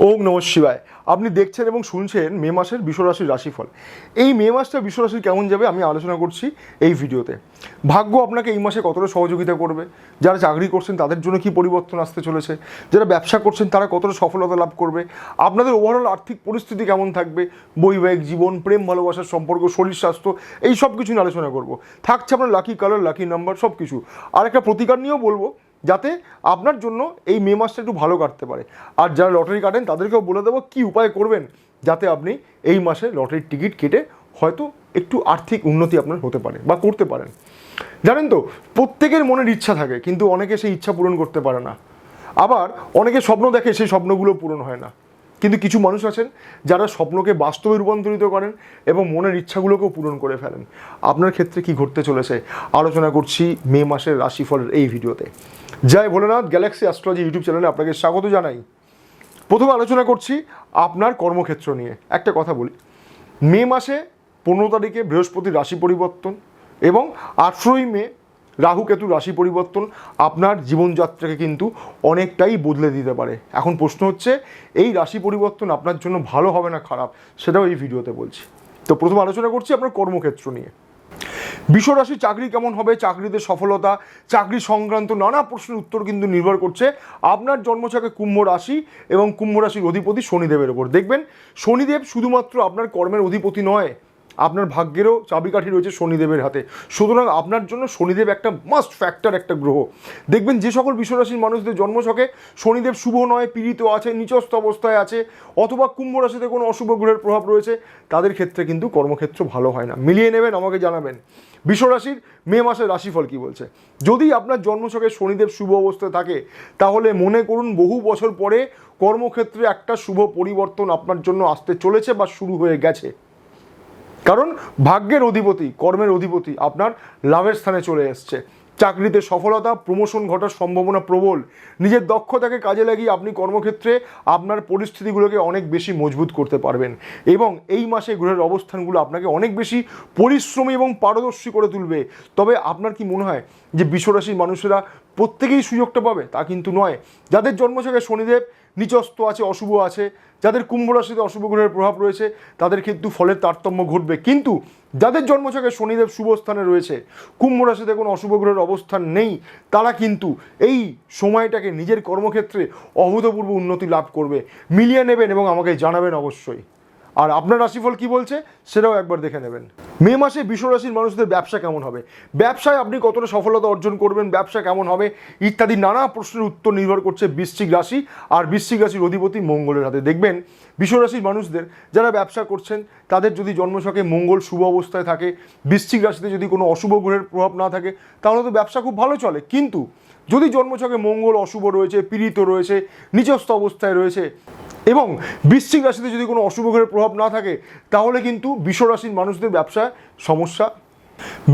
ওম নম শিবায়। আপনি দেখছেন এবং শুনছেন মে মাসের বিশ্বরাশির রাশিফল। এই মে মাসটা বিশ্বরাশির কেমন যাবে আমি আলোচনা করছি এই ভিডিওতে। ভাগ্য আপনাকে এই মাসে কতটা সহযোগিতা করবে? যারা চাকরি করছেন, তাদের জন্য কি পরিবর্তন আসতে চলেছে? যারা ব্যবসা করছেন, তারা কতটা সফলতা লাভ করবে? আপনাদের ওভারঅল আর্থিক পরিস্থিতি কেমন থাকবে? বৈবাহিক জীবন, প্রেম, ভালোবাসার সম্পর্ক, শরীর স্বাস্থ্য, এই সব কিছু নিয়ে আলোচনা করব। থাকছে আপনার লাকি কালার লাকি নাম্বার সব কিছু আর একটা প্রতিকার নিয়েও বলব যাতে আপনার জন্য এই মে মাসটা একটু ভালো কাটতে পারে। আর যারা লটারি কাটেন, তাদেরকেও বলে দেবো কী উপায় করবেন যাতে আপনি এই মাসে লটারির টিকিট কেটে হয়তো একটু আর্থিক উন্নতি আপনার হতে পারে বা করতে পারেন। জানেন তো, প্রত্যেকের মনের ইচ্ছা থাকে, কিন্তু অনেকে সেই ইচ্ছা পূরণ করতে পারে না। আবার অনেকে স্বপ্ন দেখে সেই স্বপ্নগুলো পূরণ হয় না। কিন্তু কিছু মানুষ আছেন, যারা স্বপ্নকে বাস্তবে রূপান্তরিত করেন এবং মনের ইচ্ছাগুলোকেও পূরণ করে ফেলেন। আপনার ক্ষেত্রে কি ঘটতে চলেছে? আলোচনা করছি মে মাসের রাশিফলের এই ভিডিওতে। জয় ভোলেনাথ গ্যালাক্সি অ্যাস্ট্রোলজি ইউটিউব চ্যানেলে আপনাকে স্বাগত জানাই। প্রথমে আলোচনা করছি আপনার কর্মক্ষেত্র নিয়ে। একটা কথা বলি, মে মাসে পনেরো তারিখে বৃহস্পতির রাশি পরিবর্তন এবং আঠেরোই মে রাহু কেতু রাশি পরিবর্তন আপনার জীবনযাত্রাকে কিন্তু অনেকটাই বদলে দিতে পারে। এখন প্রশ্ন হচ্ছে, এই রাশি পরিবর্তন আপনার জন্য ভালো হবে না খারাপ? সেটাও এই ভিডিওতে বলছি। তো প্রথম আলোচনা করছি আপনার কর্মক্ষেত্র নিয়ে। বিশ্বরাশি চাকরি কেমন হবে, চাকরিতে সফলতা, চাকরি সংক্রান্ত নানা প্রশ্নের উত্তর কিন্তু নির্ভর করছে আপনার জন্মছকে কুম্ভ রাশি এবং কুম্ভ রাশির অধিপতি শনিদেবের ওপর। দেখবেন, শনিদেব শুধুমাত্র আপনার কর্মের অধিপতি নয় আপনার ভাগ্যেরও চাবিকাঠি রয়েছে শনিদেবের হাতে। সুতরাং আপনার জন্য শনিদেব একটা মাস্ট ফ্যাক্টর একটা গ্রহ। দেখবেন যে সকল বিশ্বরাশির মানুষদের জন্মছকে শনিদেব শুভ নয়, পীড়িত আছে, নিচস্থ অবস্থায় আছে, অথবা কুম্ভ রাশিতে কোনো অশুভ গ্রহের প্রভাব রয়েছে, তাদের ক্ষেত্রে কিন্তু কর্মক্ষেত্র ভালো হয় না। মিলিয়ে নেবেন, আমাকে জানাবেন। বিশ্বরাশির মে মাসের রাশিফল কি বলছে? যদি আপনার জন্মছকে শনিদেব শুভ অবস্থায় থাকে, তাহলে মনে করুন বহু বছর পরে কর্মক্ষেত্রে একটা শুভ পরিবর্তন আপনার জন্য আসতে চলেছে বা শুরু হয়ে গেছে। কারণ ভাগ্যের অধিপতি, কর্মের অধিপতি আপনার লাভের স্থানে চলে এসছে। চাকরিতে সফলতা, প্রমোশন ঘটার সম্ভাবনা প্রবল। নিজের দক্ষতাকে কাজে লাগিয়ে আপনি কর্মক্ষেত্রে আপনার পরিস্থিতিগুলোকে অনেক বেশি মজবুত করতে পারবেন এবং এই মাসে গ্রহের অবস্থানগুলো আপনাকে অনেক বেশি পরিশ্রমী এবং পারদর্শী করে তুলবে। তবে আপনার কি মনে হয় যে বিশ্বরাশির মানুষেরা প্রত্যেকেই সুযোগটা পাবে? তা কিন্তু নয়। যাদের জন্মছকে শনিদেব নিচস্ত আছে, অশুভ আছে। যাদের কুম্ভ রাশিতে অশুভ গ্রহের প্রভাব রয়েছে, তাদের কিন্তু ফলের তারতম্য ঘটবে। কিন্তু যাদের জন্মছকে শনিদেব শুভ স্থানে রয়েছে, কুম্ভ রাশিতে কোনো অশুভ গ্রহের অবস্থান নেই, তারা কিন্তু এই সময়টাকে নিজের কর্মক্ষেত্রে অভূতপূর্ব উন্নতি লাভ করবে। মিলিয়ে নেবেন এবং আমাকে জানাবেন অবশ্যই। আর আপনার রাশিফল কি বলছে সেটাও একবার দেখে নেবেন। মে মাসে রাশির মানুষদের ব্যবসা কেমন হবে? ব্যবসায় আপনি কতটা সফলতা অর্জন করবেন? ব্যবসা কেমন হবে? ইত্যাদি নানা প্রশ্নের উত্তর নির্ভর করছে বৃশ্চিক রাশি আর বৃশ্চিক রাশির অধিপতি মঙ্গলের হাতে। দেখবেন রাশির মানুষদের যারা ব্যবসা করছেন, তাদের যদি জন্মছকে মঙ্গল শুভ অবস্থায় থাকে, বৃশ্চিক রাশিতে যদি কোনো অশুভ গ্রহের প্রভাব না থাকে, তাহলে তো ব্যবসা খুব ভালো চলে। কিন্তু যদি জন্মছকে মঙ্গল, অশুভ রয়েছে, পীড়িত রয়েছে নিচস্থ অবস্থায় রয়েছে, এবং বৃশ্চিক রাশিতে যদি কোনো অশুভ গ্রহের প্রভাব না থাকে, তাহলে কিন্তু বিশ্ব রাশির মানুষদের ব্যবসায় সমস্যা।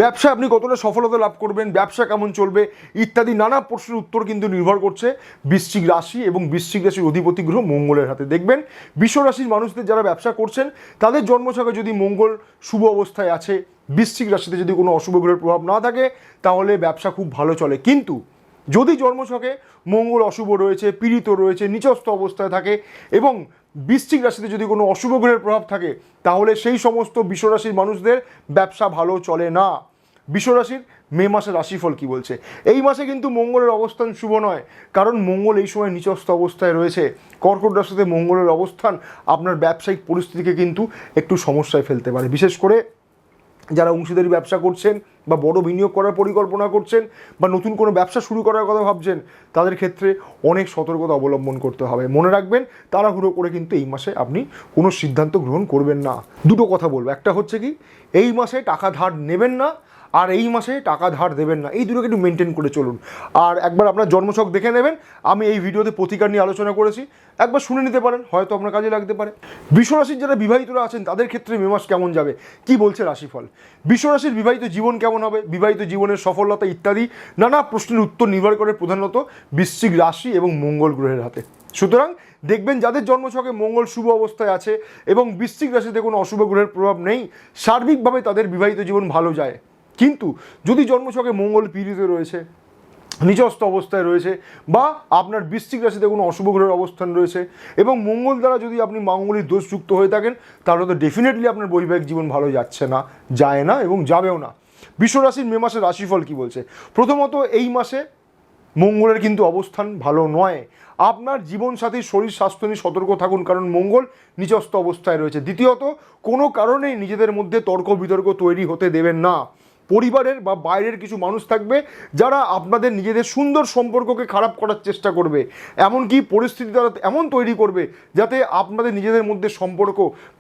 ব্যবসা আপনি কতটা সফলতা লাভ করবেন, ব্যবসা কেমন চলবে, ইত্যাদি নানা প্রশ্নের উত্তর কিন্তু নির্ভর করছে বৃশ্চিক রাশি এবং বৃশ্চিক রাশির অধিপতি গ্রহ মঙ্গলের হাতে। দেখবেন বিশ্ব রাশির মানুষদের যারা ব্যবসা করছেন, তাদের জন্মছকে যদি মঙ্গল, শুভ অবস্থায় আছে, বৃশ্চিক রাশিতে যদি কোনো অশুভ গ্রহের প্রভাব না থাকে, তাহলে ব্যবসা খুব ভালো চলে। কিন্তু যদি জন্মছকে মঙ্গল অশুভ রয়েছে, পীড়িত রয়েছে, নিচস্থ অবস্থায় থাকে এবং বৃশ্চিক রাশিতে যদি কোনো অশুভ গ্রহের প্রভাব থাকে, তাহলে সেই সমস্ত বিশ্বরাশির মানুষদের ব্যবসা ভালো চলে না। বিশ্বরাশির মে মাসের রাশিফল কি বলছে? এই মাসে কিন্তু মঙ্গলের অবস্থান শুভ নয়, কারণ মঙ্গল এই সময় নিচস্থ অবস্থায় রয়েছে। কর্কট রাশিতে মঙ্গলের অবস্থান আপনার ব্যবসায়িক পরিস্থিতিকে কিন্তু একটু সমস্যায় ফেলতে পারে, বিশেষ করে যারা অংশীদারি ব্যবসা করছেন বা বড় বিনিয়োগ করার পরিকল্পনা করছেন বা নতুন কোনো ব্যবসা শুরু করার কথা ভাবছেন, তাদের ক্ষেত্রে অনেক সতর্কতা অবলম্বন করতে হবে। মনে রাখবেন, তাড়াহুড়ো করে কিন্তু এই মাসে আপনি কোনো সিদ্ধান্ত গ্রহণ করবেন না। দুটো কথা বলব। একটা হচ্ছে কি, এই মাসে টাকা ধার নেবেন না আর এই মাসে টাকা ধার দেবেন না। এই দুটোকে একটু মেনটেন করে চলুন। আর একবার আপনার জন্মছক দেখে নেবেন। আমি এই ভিডিওতে প্রতিকার নিয়ে আলোচনা করেছি। একবার শুনে নিতে পারেন, হয়তো আপনার কাজে লাগতে পারে। বিশ্বরাশির যারা বিবাহিতরা আছেন, তাদের ক্ষেত্রে মে মাস কেমন যাবে? কি বলছে রাশিফল? বিশ্বরাশির বিবাহিত জীবন কেমন হবে? বিবাহিত জীবনের সফলতা ইত্যাদি নানা প্রশ্নের উত্তর নির্ভর করে প্রধানত বৃশ্চিক রাশি এবং মঙ্গল গ্রহের হাতে। সুতরাং দেখবেন যাদের জন্মছকে মঙ্গল শুভ অবস্থায় আছে এবং বৃশ্চিক রাশিতে কোনো অশুভ গ্রহের প্রভাব নেই, সার্বিকভাবে তাদের বিবাহিত জীবন ভালো যায়। কিন্তু যদি জন্মছকে মঙ্গল পীড়িত রয়েছে নিচস্থ অবস্থায় রয়েছে, বা আপনার বৃশ্চিক রাশিতে কোনো অশুভ গ্রহের অবস্থান রয়েছে, এবং মঙ্গল দ্বারা যদি আপনি মাঙ্গলিক দোষযুক্ত হয়ে থাকেন, তাহলে তো ডেফিনেটলি আপনার বৈবাহিক জীবন ভালো যাচ্ছে না, যায় না এবং যাবেও না। বিশ্বরাশির মে মাসের রাশিফল কি বলছে? প্রথমত এই মাসে মঙ্গলের কিন্তু অবস্থান ভালো নয়। আপনার জীবনসাথীর শরীর স্বাস্থ্য নিয়ে সতর্ক থাকুন, কারণ মঙ্গল নিচস্থ অবস্থায় রয়েছে। দ্বিতীয়ত, কোনো কারণেই নিজেদের মধ্যে তর্ক বিতর্ক তৈরি হতে দেবেন না। পরিবারের বা বাইরের কিছু মানুষ থাকবে যারা আপনাদের নিজেদের সুন্দর সম্পর্ককে খারাপ করার চেষ্টা করবে। এমনকি পরিস্থিতি তারা এমন তৈরি করবে যাতে আপনাদের নিজেদের মধ্যে সম্পর্ক,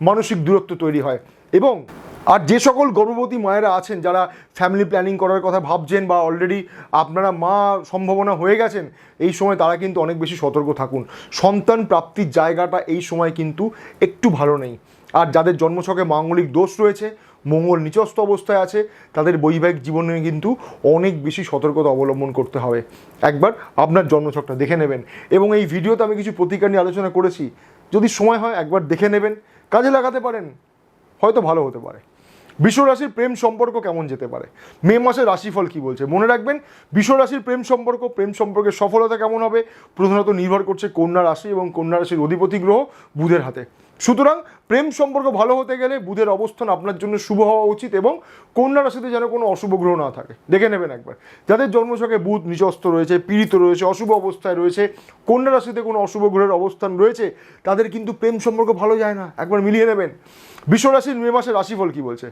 মানসিক দূরত্ব তৈরি হয়। এবং আর যে সকল গর্ভবতী মায়েরা আছেন যারা ফ্যামিলি প্ল্যানিং করার কথা ভাবছেন বা অলরেডি আপনারা মা সম্ভাবনা হয়ে গেছেন, এই সময় তারা কিন্তু অনেক বেশি সতর্ক থাকুন। সন্তান প্রাপ্তির জায়গাটা এই সময় কিন্তু একটু ভালো নেই। আর যাদের জন্মছকে মাঙ্গলিক দোষ রয়েছে মঙ্গল নিচস্থ অবস্থায় আছে, তাদের বৈবাহিক জীবনে কিন্তু অনেক বেশি সতর্কতা অবলম্বন করতে হবে। একবার আপনার জন্মছকটা দেখে নেবেন এবং এই ভিডিওতে আমি কিছু প্রতিকার নিয়ে আলোচনা করেছি। যদি সময় হয়, একবার দেখে নেবেন, কাজে লাগাতে পারেন, হয়তো ভালো হতে পারে। রাশির প্রেম সম্পর্ক কেমন যেতে পারে? মে মাসের রাশিফল কি বলছে? মনে রাখবেন রাশির প্রেম সম্পর্ক, প্রেম সম্পর্কের সফলতা কেমন হবে? প্রধানত নির্ভর করছে কন্যা রাশি এবং কন্যা রাশির অধিপতি গ্রহ বুধের হাতে। সুতরাং প্রেম সম্পর্ক ভালো হতে গেলে বুধের অবস্থান আপনার জন্য শুভ হওয়া উচিত এবং কন্যা রাশিতে যেন কোনো অশুভ গ্রহ না থাকে। দেখে নেবেন একবার। যাদের জন্মছকে বুধ নিচস্থ রয়েছে, পীড়িত রয়েছে, অশুভ অবস্থায় রয়েছে, কন্যা রাশিতে কোনো অশুভ গ্রহের অবস্থান রয়েছে, তাদের কিন্তু প্রেম সম্পর্ক ভালো যায় না। একবার মিলিয়ে নেবেন। বিশ্বরাশির মে মাসের রাশিফল কী বলছে?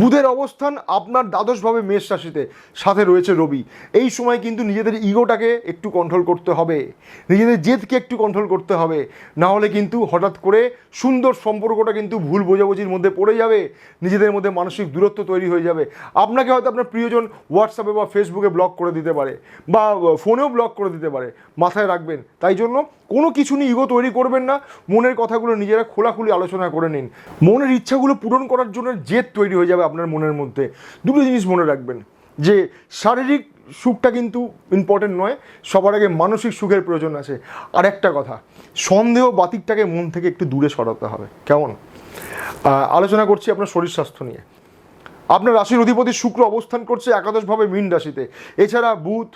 বুধের অবস্থান আপনার দ্বাদশভাবে মেষ রাশিতে। সাথে রয়েছে রবি। এই সময় কিন্তু নিজেদের ইগোটাকে একটু কন্ট্রোল করতে হবে। নিজেদের জেদকে একটু কন্ট্রোল করতে হবে। না হলে কিন্তু হঠাৎ করে সুন্দর সম্পর্কটা কিন্তু ভুল বোঝাবুঝির মধ্যে পড়ে যাবে। নিজেদের মধ্যে মানসিক দূরত্ব তৈরি হয়ে যাবে। আপনাকে হয়তো আপনার প্রিয়জন হোয়াটসঅ্যাপে বা ফেসবুকে ব্লক করে দিতে পারে বা ফোনেও ব্লক করে দিতে পারে। মাথায় রাখবেন। তাই জন্য কোনো কিছু নিয়ে ইগো তৈরি করবেন না। মনের কথাগুলো নিজেরা খোলাখুলি আলোচনা করে নিন। মনের ইচ্ছাগুলো পূরণ করার জন্য জেদ তৈরি হয়ে যাবে। আপনার মনের মধ্যে। দুটো জিনিস মনে রাখবেন, যে শারীরিক সুখটা কিন্তু ইম্পর্টেন্ট নয়, সবার আগে মানসিক সুখের প্রয়োজন আছে। আর একটা কথা, সন্দেহ বাতিকটাকে মন থেকে একটু দূরে সরাতে হবে, কেমন? আলোচনা করছি আপনার শরীর স্বাস্থ্য নিয়ে। আপনার রাশির অধিপতি শুক্র অবস্থান করছে একাদশভাবে মীন রাশিতে। এছাড়া বুধ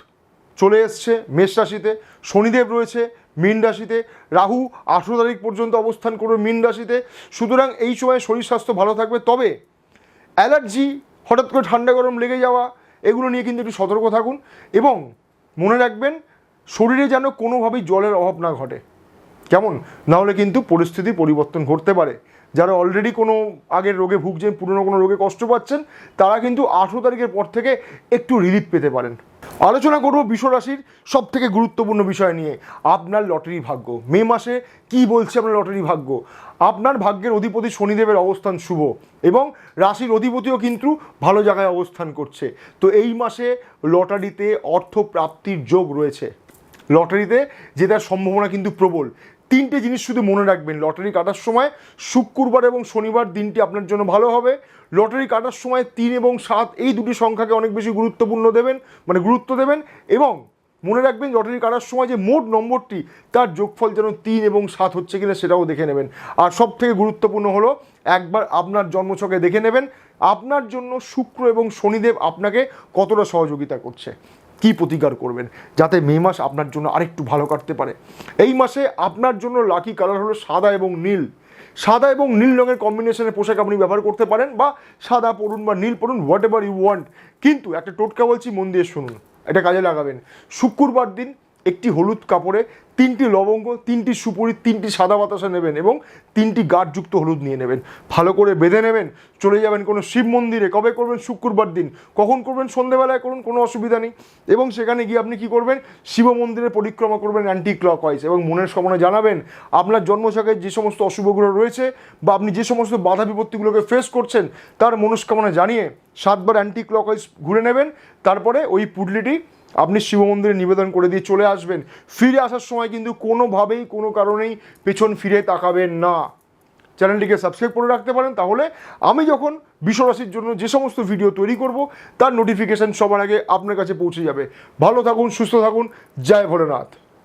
চলে এসছে মেষ রাশিতে, শনিদেব রয়েছে মীন রাশিতে, রাহু আঠেরো তারিখ পর্যন্ত অবস্থান করবে মীন রাশিতে। সুতরাং এই সময় শরীর স্বাস্থ্য ভালো থাকবে। তবে অ্যালার্জি, হঠাৎ করে ঠান্ডা গরম লেগে যাওয়া, এগুলো নিয়ে কিন্তু একটু সতর্ক থাকুন এবং মনে রাখবেন, শরীরে যেন কোনোভাবেই জলের অভাব না ঘটে। কেমন? নাহলে কিন্তু পরিস্থিতি পরিবর্তন ঘটতে পারে। যারা অলরেডি কোনো আগের রোগে ভুগছেন, পুরনো কোনো রোগে কষ্ট পাচ্ছেন, তারা কিন্তু আঠেরো তারিখের পর থেকে একটু রিলিফ পেতে পারেন। আলোচনা করব বিশ্ব রাশির সব থেকে গুরুত্বপূর্ণ বিষয় নিয়ে। আপনার লটারি ভাগ্য। মে মাসে কি বলছে আপনার লটারি ভাগ্য? আপনার ভাগ্যের অধিপতি শনিদেবের অবস্থান শুভ এবং রাশির অধিপতিও কিন্তু ভালো জায়গায় অবস্থান করছে। তো এই মাসে লটারিতে অর্থ প্রাপ্তির যোগ রয়েছে। লটারিতে জেতার সম্ভাবনা কিন্তু প্রবল। তিনটে জিনিস শুধু মনে রাখবেন, লটারি কাটার সময় শুক্রবার এবং শনিবার দিনটি আপনার জন্য ভালো হবে। লটারি কাটার সময় তিন এবং সাত এই দুটি সংখ্যাকে অনেক বেশি গুরুত্বপূর্ণ দেবেন মানে গুরুত্ব দেবেন এবং মনে রাখবেন লটারি কাটার সময় যে মোট নম্বরটি, তার যোগফল যেন তিন এবং সাত হচ্ছে কিনা সেটাও দেখে নেবেন। আর সব থেকে গুরুত্বপূর্ণ হলো, একবার আপনার জন্মছকে দেখে নেবেন। আপনার জন্য শুক্র এবং শনিদেব আপনাকে কতটা সহযোগিতা করছে। কি প্রতিকার করবেন? যাতে মে মাস আপনার জন্য আরেকটু ভালো কাটতে পারে। এই মাসে আপনার জন্য লাকি কালার হলো সাদা এবং নীল। সাদা এবং নীল রঙের কম্বিনেশনের পোশাক আপনি ব্যবহার করতে পারেন বা সাদা পরুন বা নীল পরুন হোয়াট এভার ইউ ওয়ান্ট কিন্তু একটা টোটকা বলছি, মন দিয়ে শুনুন। এটা কাজে লাগাবেন। শুক্রবার দিন একটি হলুদ কাপড়ে, তিনটি লবঙ্গ, তিনটি সুপুরি, তিনটি সাদা বাতাসা নেবেন এবং তিনটি গাঢ়যুক্ত হলুদ নিয়ে নেবেন। ভালো করে বেঁধে নেবেন, চলে যাবেন কোনো শিব মন্দিরে। কবে করবেন? শুক্রবার দিন। কখন করবেন? সন্ধেবেলায় করুন, কোনো অসুবিধা নেই। এবং সেখানে গিয়ে আপনি কি করবেন? শিব মন্দিরে পরিক্রমা করবেন অ্যান্টি ক্লক ওয়াইজ এবং মনের কামনা জানাবেন, আপনার জন্মছাকায় যে সমস্ত অশুভ গ্রহ রয়েছে বা আপনি যে সমস্ত বাধা বিপত্তিগুলোকে ফেস করছেন, তার মনস্কামনা জানিয়ে সাতবার অ্যান্টি ক্লক ওয়াইজ ঘুরে নেবেন। তারপরে ওই পুডলিটি আপনি শিব মন্দিরে নিবেদন করে দিয়ে চলে আসবেন। ফিরে আসার সময় কিন্তু কোনোভাবেই, কোনো কারণেই পেছন ফিরে তাকাবেন না। চ্যানেলটিকে সাবস্ক্রাইব করে রাখতে পারেন, তাহলে আমি যখন বিশ্বরাশির জন্য যে সমস্ত ভিডিও তৈরি করব, তার নোটিফিকেশান সবার আগে আপনার কাছে পৌঁছে যাবে। ভালো থাকুন, সুস্থ থাকুন, জয় ভোলেনাথ।